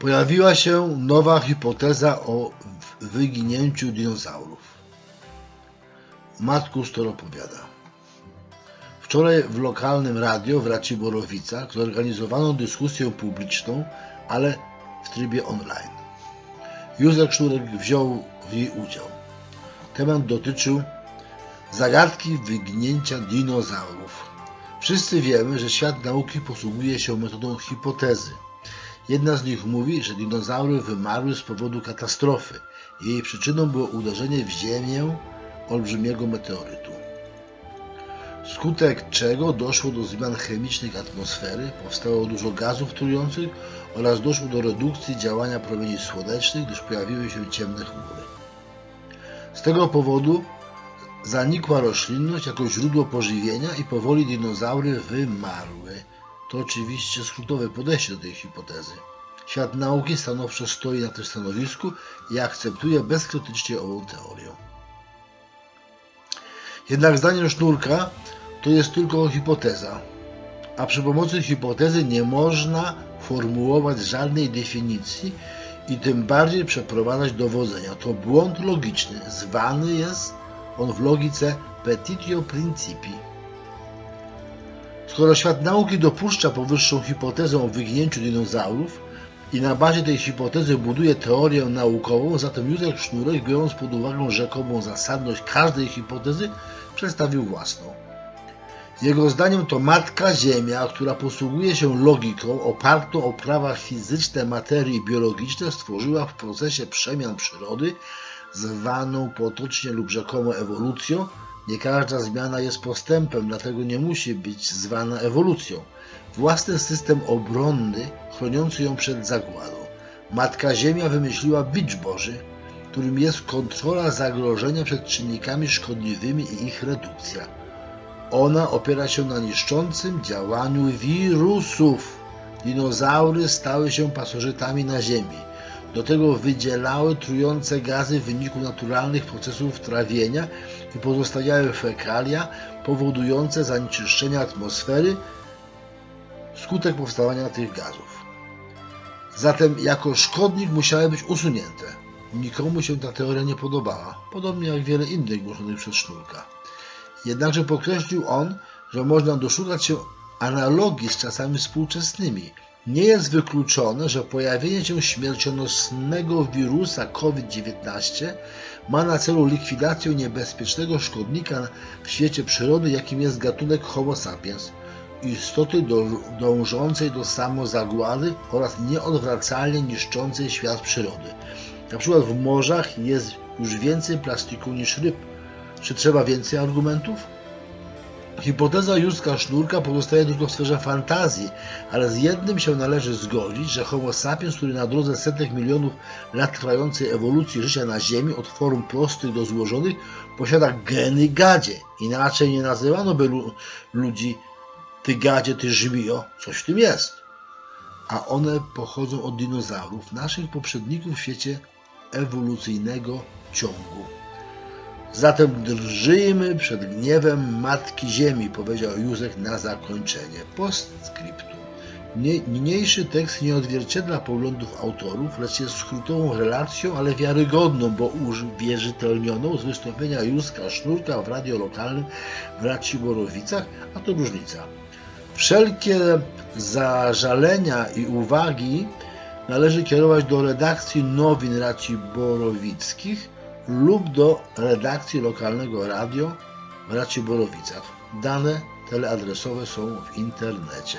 Pojawiła się nowa hipoteza o wyginięciu dinozaurów. Matkus to opowiada. Wczoraj w lokalnym radio w Raciborowicach zorganizowano dyskusję publiczną, ale w trybie online. Józef Szurek wziął w niej udział. Temat dotyczył zagadki wyginięcia dinozaurów. Wszyscy wiemy, że świat nauki posługuje się metodą hipotezy. Jedna z nich mówi, że dinozaury wymarły z powodu katastrofy. Jej przyczyną było uderzenie w Ziemię olbrzymiego meteorytu. Skutek czego doszło do zmian chemicznych atmosfery, powstało dużo gazów trujących oraz doszło do redukcji działania promieni słonecznych, gdyż pojawiły się ciemne chmury. Z tego powodu zanikła roślinność jako źródło pożywienia i powoli dinozaury wymarły. To oczywiście skrótowe podejście do tej hipotezy. Świat nauki stanowczo stoi na tym stanowisku i akceptuje bezkrytycznie ową teorię. Jednak zdaniem Sznurka to jest tylko hipoteza, a przy pomocy hipotezy nie można formułować żadnej definicji i tym bardziej przeprowadzać dowodzenia. To błąd logiczny, zwany jest on w logice petitio principi. Skoro świat nauki dopuszcza powyższą hipotezę o wyginięciu dinozaurów i na bazie tej hipotezy buduje teorię naukową, zatem Józef Sznurek, biorąc pod uwagę rzekomą zasadność każdej hipotezy, przedstawił własną. Jego zdaniem to matka Ziemia, która posługuje się logiką opartą o prawa fizyczne materii biologiczne, stworzyła w procesie przemian przyrody, zwaną potocznie lub rzekomo ewolucją. Nie każda zmiana jest postępem, dlatego nie musi być zwana ewolucją. Własny system obronny, chroniący ją przed zagładą. Matka Ziemia wymyśliła bicz Boży, którym jest kontrola zagrożenia przed czynnikami szkodliwymi i ich redukcja. Ona opiera się na niszczącym działaniu wirusów. Dinozaury stały się pasożytami na Ziemi. Do tego wydzielały trujące gazy w wyniku naturalnych procesów trawienia i pozostawiały fekalia powodujące zanieczyszczenie atmosfery skutek powstawania tych gazów. Zatem jako szkodnik musiały być usunięte. Nikomu się ta teoria nie podobała, podobnie jak wiele innych głoszonych przez Sznurka. Jednakże podkreślił on, że można doszukać się analogii z czasami współczesnymi. Nie jest wykluczone, że pojawienie się śmiercionośnego wirusa COVID-19 ma na celu likwidację niebezpiecznego szkodnika w świecie przyrody, jakim jest gatunek Homo sapiens, istoty dążącej do samozagłady oraz nieodwracalnie niszczącej świat przyrody. Na przykład w morzach jest już więcej plastiku niż ryb. Czy trzeba więcej argumentów? Hipoteza Józka Sznurka pozostaje tylko w sferze fantazji, ale z jednym się należy zgodzić, że Homo sapiens, który na drodze setek milionów lat trwającej ewolucji życia na Ziemi, od form prostych do złożonych, posiada geny gadzie. Inaczej nie nazywano by lu- ludzi ty gadzie, ty żmijo. Coś w tym jest. A one pochodzą od dinozaurów, naszych poprzedników w świecie ewolucyjnego ciągu. Zatem drżyjmy przed gniewem Matki Ziemi, powiedział Józef na zakończenie. Postscriptum. Nie- Niniejszy tekst nie odzwierciedla poglądów autorów, lecz jest skrótową relacją, ale wiarygodną, bo uwierzytelnioną z wystąpienia Józka Sznurka w radio lokalnym w Raciborowicach, a to różnica. Wszelkie zażalenia i uwagi należy kierować do redakcji nowin Raciborowickich lub do redakcji lokalnego radio w Raciborowicach. Dane teleadresowe są w internecie.